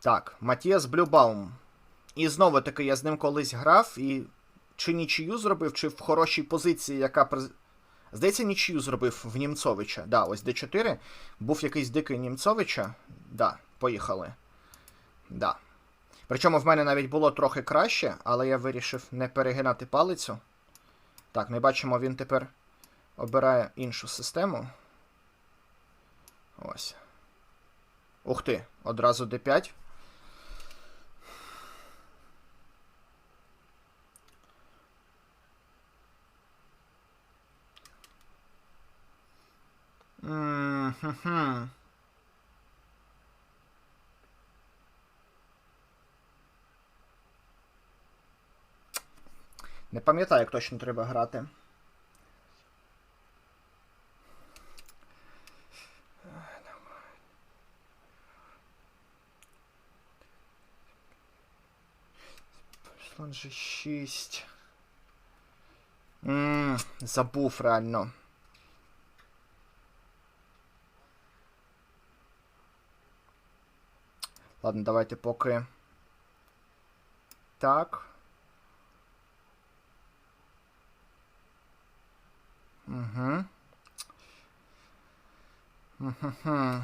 Так, Матіас Блюбаум. І знову таки я з ним колись грав і чи нічию зробив, чи в хорошій позиції, яка Здається, нічию зробив в Німцовича. Да, ось D4. Був якийсь дикий Німцовича. Да, поїхали. Да. Причому в мене навіть було трохи краще, але я вирішив не перегинати палицю. Так, ми бачимо, він тепер обирає іншу систему. Ось. Ух ти, одразу D5. М-хм-хм. Не пам'ятаю, як точно треба грати. Слон же 6. Ммм, забув реально. Ладно, давайте поки. Так. Угу. Угу.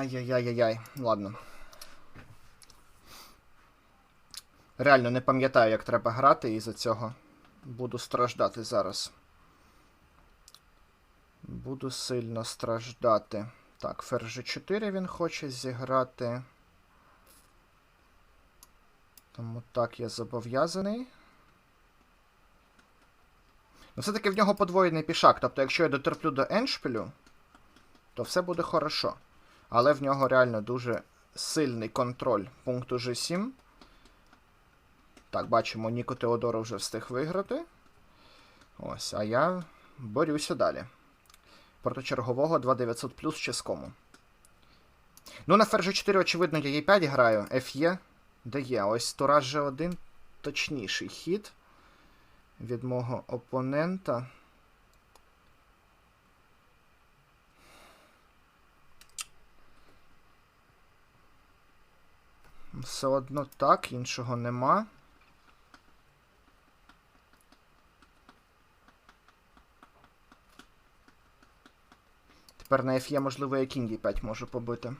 Ай-яй-яй-яй. Ладно. Реально не пам'ятаю, як треба грати, і за цього буду страждати зараз. Буду сильно страждати. Так, ферзь 4 він хоче зіграти. Тому так я зобов'язаний. Ну, все-таки в нього подвоєний пішак. Тобто, якщо я дотерплю до еншпілю, то все буде хорошо. Але в нього реально дуже сильний контроль пункту G7. Так, бачимо, Ніко Теодоро вже встиг виграти. Ось, а я борюся далі. Проти чергового 2900 плюс ческому. Ну, на ферзь 4, очевидно, я Е5 граю. Ф'є дає. Ось Тура G1 точніший хід від мого опонента. Все одно так, іншого нема. Тепер на F є, можливо, я кінь Е5 можу побити.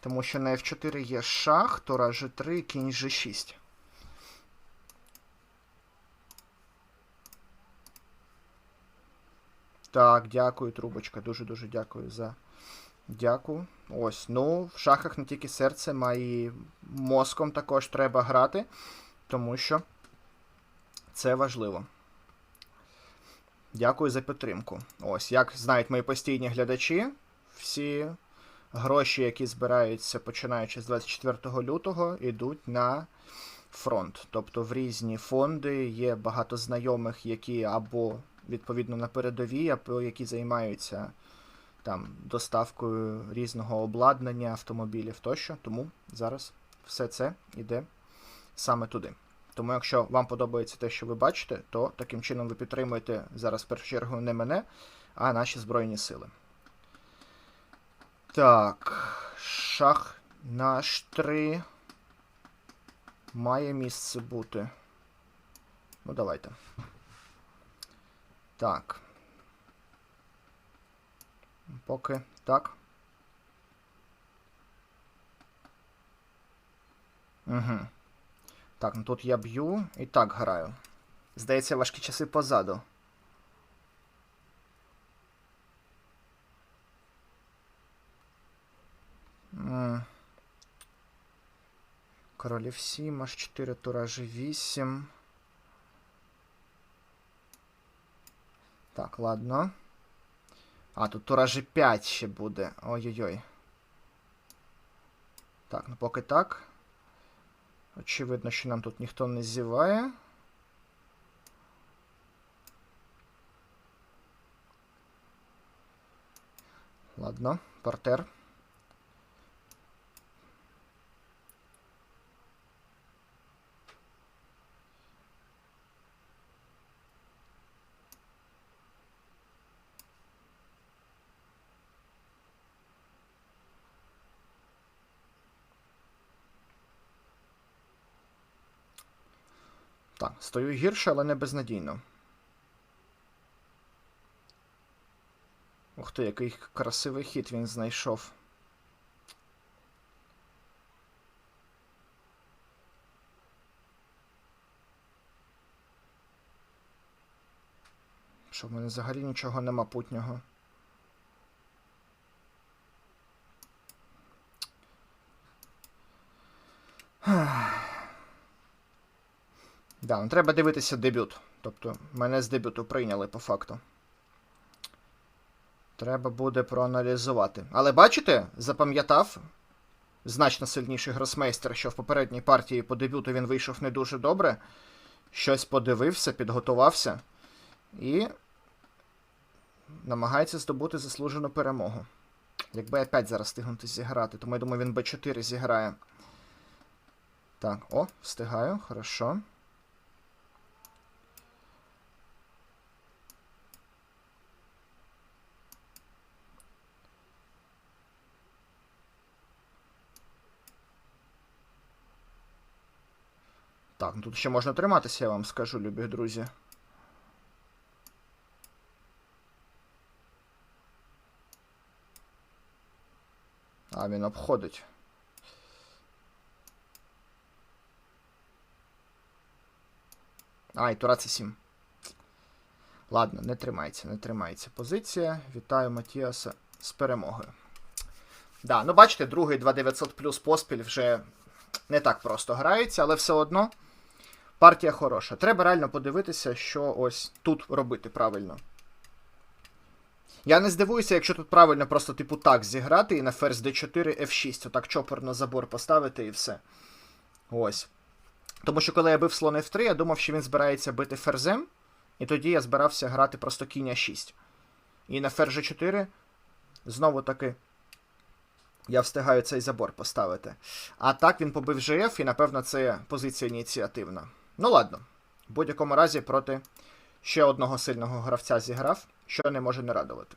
Тому що на F4 є шах, Тура G3, кінь G6. Так, дякую, трубочка. Дуже-дуже дякую за. Дякую. Ось. Ну, в шахах не тільки серцем, а й мозком також треба грати, тому що це важливо. Дякую за підтримку. Ось, як знають мої постійні глядачі, всі гроші, які збираються починаючи з 24 лютого, йдуть на фронт. Тобто в різні фонди є багато знайомих, які або відповідно на передовій, або які займаються там доставкою різного обладнання, автомобілів тощо. Тому зараз все це йде саме туди. Тому, якщо вам подобається те, що ви бачите, то таким чином ви підтримуєте зараз в першу чергу не мене, а наші Збройні Сили. Так, шах на H3 має місце бути. Ну, давайте. Так. Поки так. Угу. Так, ну тут я б'ю і так граю. Здається, важкі часи позаду. Королів 7, аж 4 туражі 8. Так, ладно. А, тут тура g 5 ще буде. Ой-ой-ой. Так, ну поки так. Очевидно, що нам тут ніхто не зіває. Ладно, партер. Так, стою гірше, але не безнадійно. Ух ти, який красивий хід він знайшов. Що в мене взагалі нічого нема путнього. Да, ну треба дивитися дебют. Тобто, мене з дебюту прийняли по факту. Треба буде проаналізувати. Але бачите, запам'ятав значно сильніший гросмейстер, що в попередній партії по дебюту він вийшов не дуже добре. Щось подивився, підготувався і намагається здобути заслужену перемогу. Якби опять зараз встигнути зіграти, тому я думаю, він Б4 зіграє. Так, о, встигаю, хорошо. Так, ну тут ще можна триматися, я вам скажу, любі друзі. А, він обходить. А, і тура це 7. Ладно, не тримається, не тримається позиція. Вітаю Матіаса з перемогою. Да, ну бачите, другий 2900 плюс поспіль вже не так просто грається, але все одно партія хороша. Треба реально подивитися, що ось тут робити правильно. Я не здивуюся, якщо тут правильно просто, типу, так зіграти і на ферзь d4 f6, отак чопор на забор поставити і все. Ось. Тому що коли я бив слон f3, я думав, що він збирається бити ферзем, і тоді я збирався грати просто кінь a6. І на ферзь g4 знову таки я встигаю цей забор поставити. А так він побив GF, і, напевно, це позиція ініціативна. Ну ладно, в будь-якому разі проти ще одного сильного гравця зіграв, що не може не радувати.